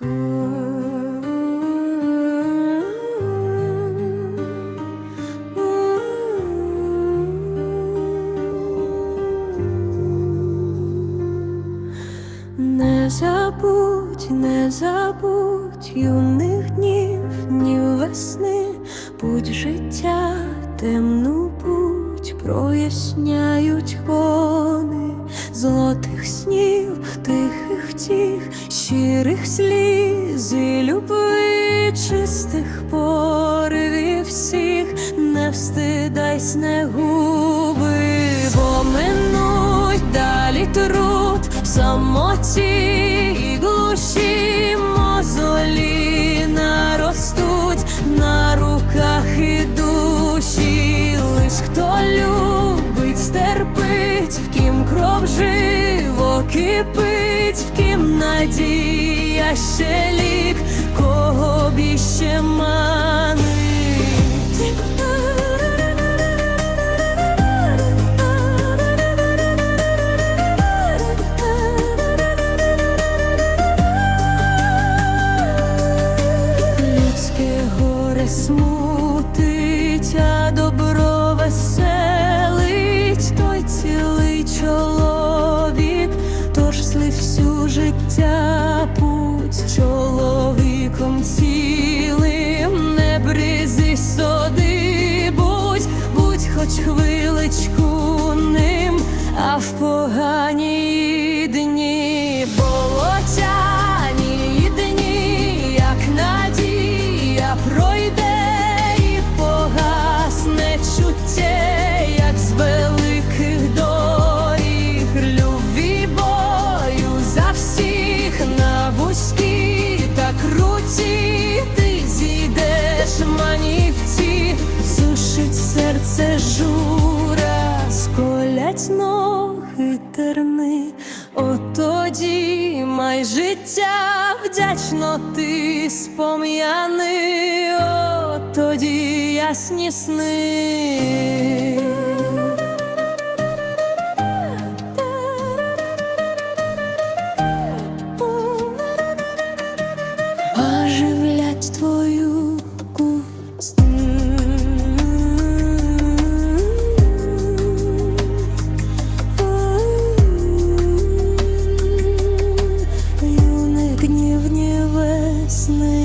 Не забудь, не забудь юних днів, днів весни, путь життя, темну путь проясняють вони золотих снів, тихих тіх, щирих сліз і любви, чистих поривів всіх, не встидайсь, не губи, бо минуть далі труд в самоті і глуші кипить, в кімнаті, я ще лік, кого в погані дні. Болотяні дні, як надія пройде погасне чуття, як з великих доріг. Любві бою за всіх на вузькі та круті терни, отоді май життя вдячно ти спом'яни, отоді ясні сни. Юних днів, днів весни.